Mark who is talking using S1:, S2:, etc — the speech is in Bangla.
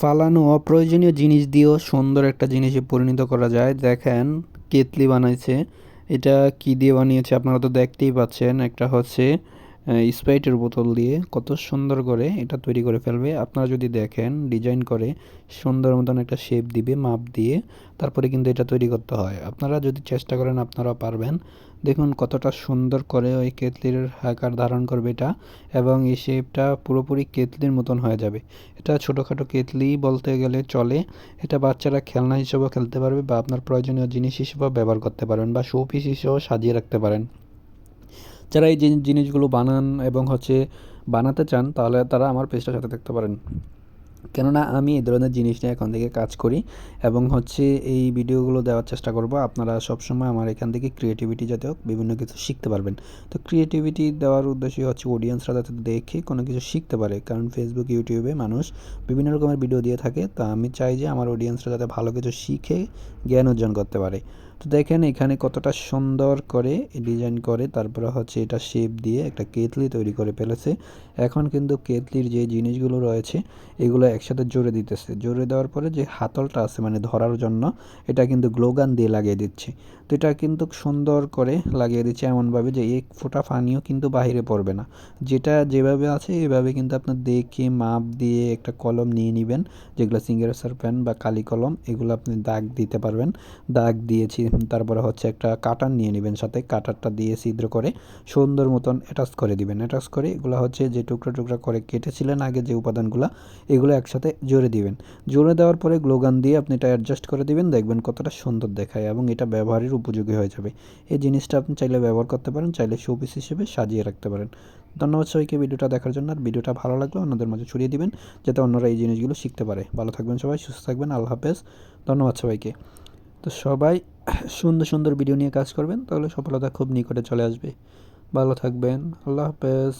S1: ফালানো অপ্রয়োজনীয় জিনিস দিয়েও সুন্দর একটা জিনিসে পরিণত করা যায়। দেখেন, কেতলি বানাইছে। এটা কি দিয়ে বানিয়েছে আপনারা তো দেখতেই পাচ্ছেন। একটা হচ্ছে স্প্রাইটের বোতল দিয়ে কত সুন্দর করে এটা তৈরি করে ফেলবে। আপনারা যদি দেখেন ডিজাইন করে সুন্দর মতন একটা শেপ দিবে, মাপ দিয়ে তারপরে কিন্তু এটা তৈরি করতে হয়। আপনারা যদি চেষ্টা করেন আপনারা পারবেন। দেখুন কতটা সুন্দর করে ওই কেতলির আকার ধারণ করবে এটা এবং এই শেপটা পুরোপুরি কেতলির মতন হয়ে যাবে। এটা ছোটোখাটো কেতলি বলতে গেলে চলে। এটা বাচ্চারা খেলনা হিসেবেও খেলতে পারবে বা আপনার প্রয়োজনীয় জিনিস হিসেবেও ব্যবহার করতে পারবেন বা শো পিস হিসেবেও সাজিয়ে রাখতে পারেন। যারা এই জিনিসগুলো বানান এবং হচ্ছে বানাতে চান, তাহলে তারা আমার পেজটার সাথে দেখতে পারেন। কেননা আমি এই ধরনের জিনিস নিয়ে এখন থেকে কাজ করি এবং হচ্ছে এই ভিডিওগুলো দেওয়ার চেষ্টা করব। আপনারা সবসময় আমার এখান থেকে ক্রিয়েটিভিটি যাতে হোক বিভিন্ন কিছু শিখতে পারবেন। তো ক্রিয়েটিভিটি দেওয়ার উদ্দেশ্য হচ্ছে অডিয়েন্সরা যাতে দেখে কোনো কিছু শিখতে পারে। কারণ ফেসবুক ইউটিউবে মানুষ বিভিন্ন রকমের ভিডিও দিয়ে থাকে। তা আমি চাই যে আমার অডিয়েন্সরা যাতে ভালো কিছু শিখে জ্ঞান অর্জন করতে পারে। তো দেখেন এখানে কতটা সুন্দর করে ডিজাইন করে। তারপরে হচ্ছে এটা শেপ দিয়ে একটা কেতলি তৈরি করে ফেলেছে। এখন কিন্তু কেতলির যে জিনিসগুলো রয়েছে, এগুলো একসাথে জোরে দিতেছে। জোরে দেওয়ার পরে যে হাতলটা আছে মানে ধরার জন্য, এটা কিন্তু গ্লোগান দিয়ে লাগিয়ে দিচ্ছে। তো এটা কিন্তু সুন্দর করে লাগিয়ে দিচ্ছে এমনভাবে যে এক ফোঁটা পানিও কিন্তু বাহিরে পড়বে না। যেটা যেভাবে আছে, এভাবে কিন্তু আপনার দেখে মাপ দিয়ে একটা কলম নিয়ে নেবেন। যেগুলো সিঙ্গারেসার পেন বা কালি কলম, এগুলো আপনি দাগ দিতে পারবেন। দাগ দিয়েছি তারপরে হচ্ছে একটা কাটার নিয়ে নেবেন সাথে। কাটারটা দিয়ে ছিদ্র করে সুন্দর মতন অ্যাটাচ করে দিবেন। অ্যাটাচ করে এগুলো হচ্ছে যে টুকরা টুকরা করে কেটেছিলেন আগে যে উপাদানগুলো, এগুলো একসাথে জোরে দিবেন। জোরে দেওয়ার পরে গ্লোগান দিয়ে আপনি এটা অ্যাডজাস্ট করে দিবেন, দেখবেন কতটা সুন্দর দেখায় এবং এটা ব্যবহারের উপযোগী হয়ে যাবে। এই জিনিসটা আপনি চাইলে ব্যবহার করতে পারেন, চাইলে শোপিস হিসেবে সাজিয়ে রাখতে পারেন। ধন্যবাদ সবাইকে ভিডিওটা দেখার জন্য। আর ভিডিওটা ভালো লাগল অন্যদের মাঝে ছড়িয়ে দিবেন, যাতে অন্যরা এই জিনিসগুলো শিখতে পারে। ভালো থাকবেন সবাই, সুস্থ থাকবেন, আল্লাহ হাফেজ। ধন্যবাদ সবাইকে। তো সবাই সুন্দর সুন্দর ভিডিও নিয়ে কাজ করবেন, তাহলে সফলতা খুব নিকটে চলে আসবে। ভালো থাকবেন, আল্লাহ হাফেজ।